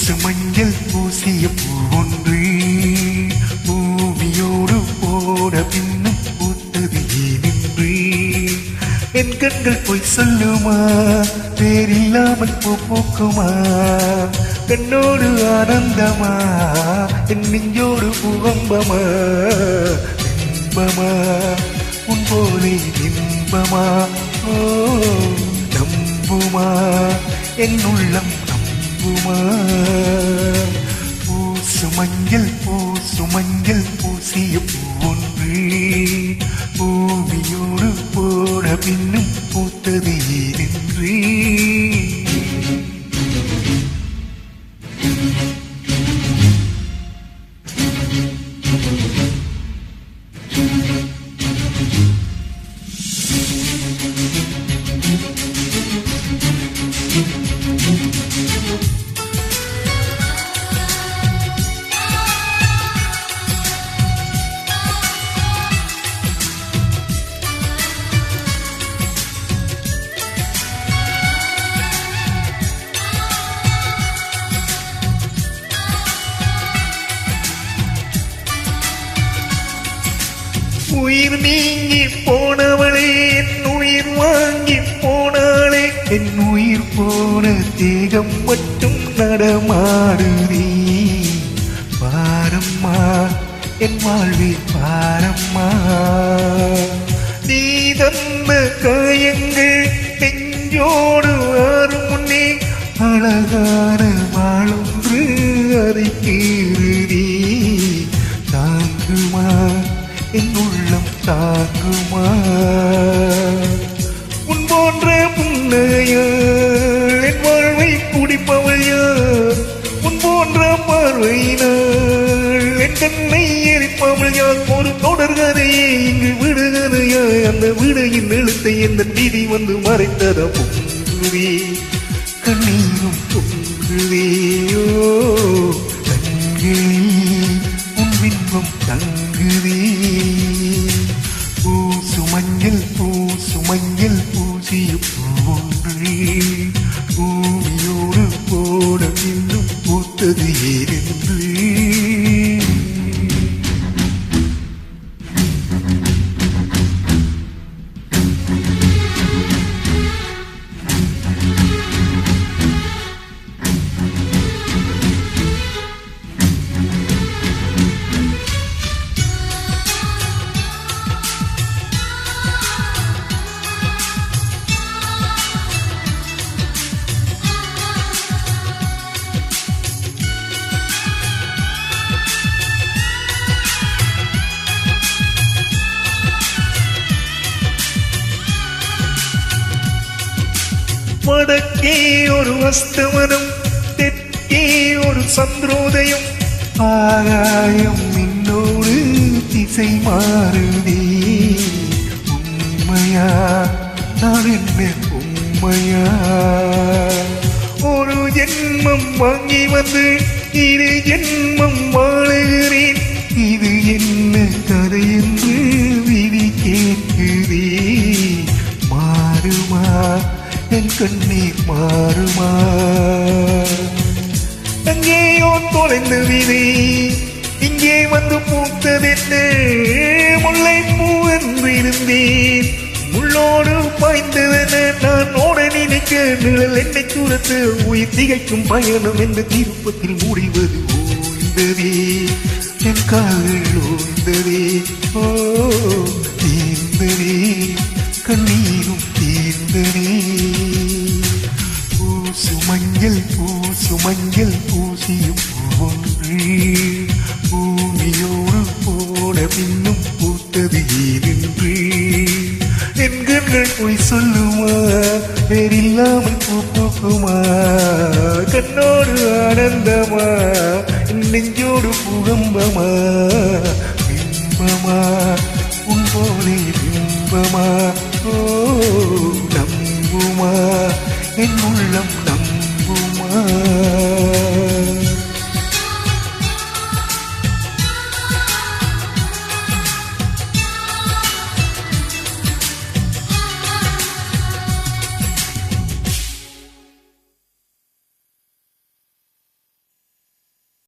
பூசு மஞ்சள் பூசிய பூ ஒன்று பூமியோடு போட பின்னும் பூத்தது ஏனென்று. என் கண்கள் பொய் சொல்லுமா பேரில்லாமல் பூ பூக்குமா? கண்ணோடு ஆனந்தமா என் நெஞ்சோடு பூகம்பமா? இன்பமா? உன் போலே இன்பமா? ஓ நம்புமா? என் உள்ளம் நம்புமா பூசிய பூ ஒன்று பூமியோடு போட பின்னும் உயிர் நீங்கி போனவளே என் உயிர் வாங்கி போனாளே. என் உயிர் போன தேகம் மட்டும் நடமாடுதே. பாரம்மா என் வாழ்வில் பாரம்மா. நீ தந்த காயங்கள் நெஞ்சோடு ஆறு முன்னே அழகான வாழும் அதை தாங்குமா என் உள்ளம் தாங்குமா? உன் போன்ற புன்னையாள் என் வாழ்வை குடிப்பவள் உன் போன்ற பார்வையினால் என் கண்ணை எரிப்பவள் யார் ஒரு தொடர்கதையே இங்கு விடுகதையா அந்த விடையின் எழுத்தை எந்த நிதி வந்து மறைத்தத பொங்குதே கண்ணீரும் பொங்குதேயோ தங்கி உன் பின்பம் தங்குதே வடக்கே ஒரு அஸ்தமனம் தெற்கே ஒரு சந்திரோதயம் ஆகாயம் மின்னோடு திசை மாறுதே உண்மையா நான் என்ன உண்மையா ஒரு ஜென்மம் வாங்கி வந்து இரு ஜென்மம் வாழுகிறேன் என் கண்ணீர் மாறுமா? எங்கேயோ தொலைந்து விதி இங்கே வந்து பூத்ததென்ன முல்லை பூ என்று இருந்தேன். முள்ளோடு பாய்ந்ததென நான் ஓட நினைக்க நிழல் என்னை சூரத்து உயிர் திகைக்கும் பயணம் என்ற திருப்பத்தில் முடிவது ஓய்ந்ததே. என் காதல் ஓய்ந்ததே. ஓ தீர்ந்ததே கண்ணீர் இன்னும் பூத்தது ஏனென்று என் கண்கள் பொய் சொல்லுமா? வேறில்லாமல் பூ பூக்குமா? கண்ணோடு ஆனந்தமா? நெஞ்சோடு புகம்பமா? பிம்பமா? உன் பிம்பமா? ஓ நம்புமா? என் உள்ளம்